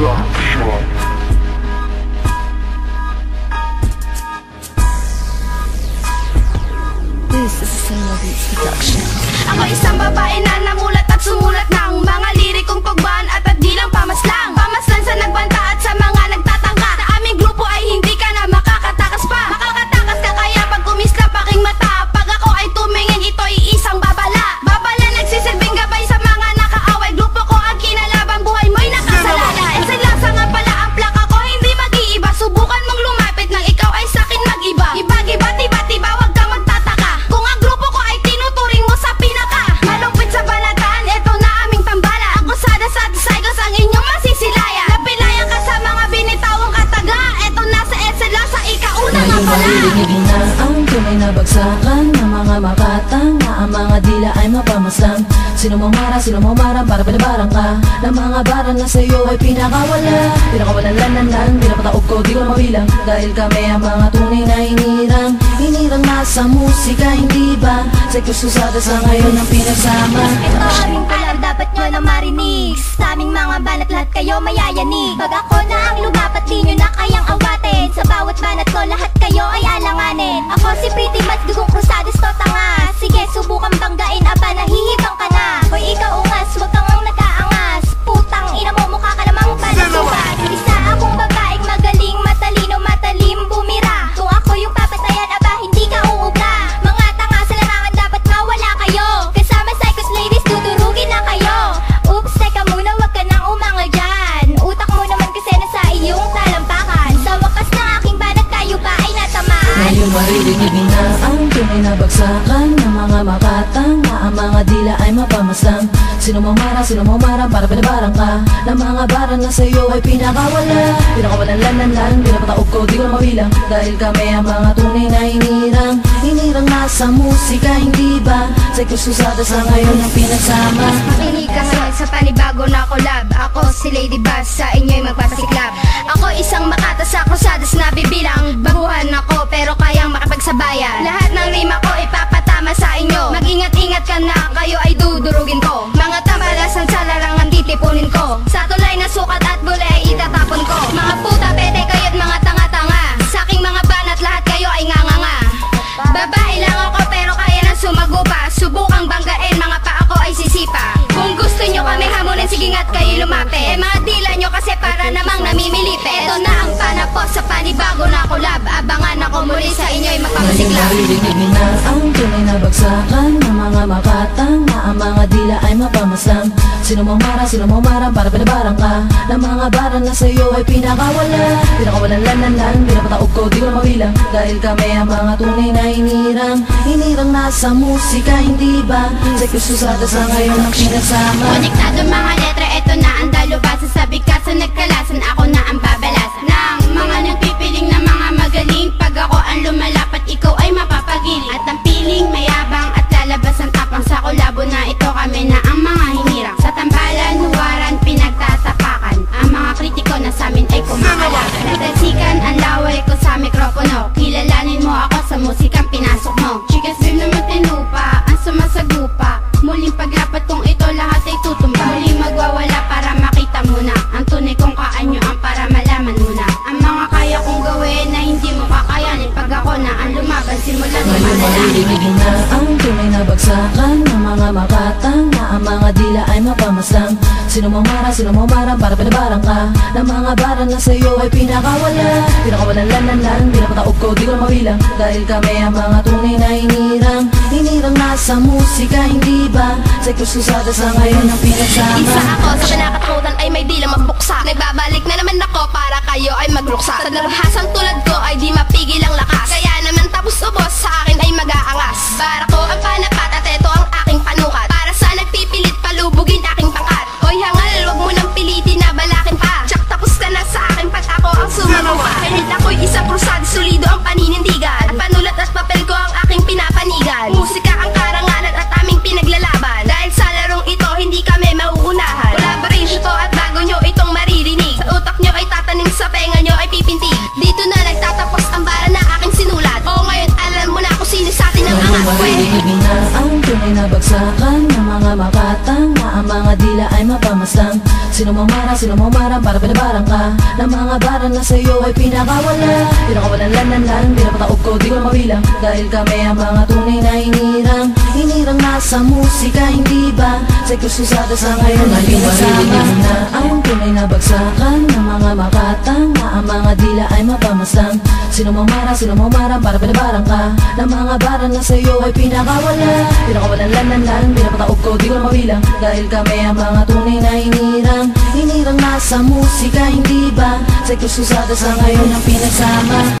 rock. Mga dila ay mapamaslang Sino mamara, sino mamara para pinabarang ka. Ng mga barang na sa'yo ay pinakawala. Pinakawalan lang lang, di na pataog ko, di ko mabilang. Dahil kami ang mga tunay na hinirang. Hinirang na sa musika, hindi ba? Sa kususada sa ngayon ang pinagsama Ito aming alam, dapat nyo na marinig. Sa aming mga banat lahat kayo mayayanig. Pag ako Ngayon maririnig na ang tunay Ng mga makatang na ang mga dila ay mapamaslang Sino mamara, sino mamara para pinabarang ka. Ng mga barang na sa'yo ay pinakawala. Pinakawalan lang lang lang, di na pataog ko, di ko mabilang. Dahil kami ang mga tunay na hinirang Hinirang na sa musika, hindi ba? Sa kususada sa ngayon ang pinagsama. Makinig sa panibago na collab. Ako si Lady Bass, sa inyo'y magpapasiklab. Ako isang makata sa krusadas na bibilang Baguhan ako pero kayang kayo lumapit Eh mga dila nyo kasi para namang namimilipit Ito na ang panapos sa panibago na collab. Abangan ako muli sa inyo'y maririnig mo na ang tunay na bagsakan Ng mga makatang na ang mga dila ay mapamaslang Sino mamara, sino mamara para pinabarang ka. Ng mga barang na sa'yo ay pinakawala. Pinakawalan lang lang lang, di na pataog ko, di ko na mabilang. Dahil kami ang mga tunay na hinirang Hinirang na sa musika, hindi ba? Sa kususada sa ngayon ang pinagsama Konektado mga letra, eto na ang dalubasa Sa bigkasan nagkalasan, ako na ang babalasan. Ng mga nagpipiling na mga magaling. Pag ako ang lumalapat, ikaw ay mapapagiling. At ang piling mayabang at lalabas ang tapang. Sa kolabo na ito kami na ang mga hinirang. Sa tambalan, huwaran, pinagtatapakan. Ang mga kritiko na sa amin ay kumakalaban Natalsikan ang laway ko sa mikropono. Kilalanin mo ako sa musikang Ngayon maririnig mo na ang tunay na bagsakan Ng mga makatang na ang mga dila ay mapamaslang. Sino mamara, sino mamara para pinabarang ka. Ng mga barang na sa'yo ay pinakawala. Pinakawalan lang lang lang, di na pataog ko, di ko na mabilang. Dahil kami ang mga tunay na hinirang. Hinirang na sa musika, hindi ba? Sa kususada sa ngayon ang pinagsama. Isa ako sa kinakatakutan ay may dila magbuksa Nagbabalik na naman ako para kayo ay magluksa Sa dalubhasang tulad ko ay di mapigil mo na ang tunay na bagsakan Ng mga makatang na ang mga dila ay mapamaslang. Sino mamara, sino mamara para pinabarang ka. Ng mga barang na sa'yo ay pinakawala. Pinakawalan lang lang lang, di na pataog ko, di ko na mabilang. Dahil kami ang mga tunay na hinirang. Hinirang na sa musika, hindi ba? Sa kuskusada sa ngayon ay pinagsama na ang tunay na bagsakan Ng mga makatang na ang mga dila ay mapamasang Sino mamara, sino mamara para pinabarang ka. Ng mga barang na sa'yo ay pinakawala. Pinakawalan lang lang lang, pinapataog ko di ko na mabilang. Dahil kami ang mga tunay na hinirang. Hinirang na sa musika, hindi ba? Sa kuskusada sa ngayon ang pinagsama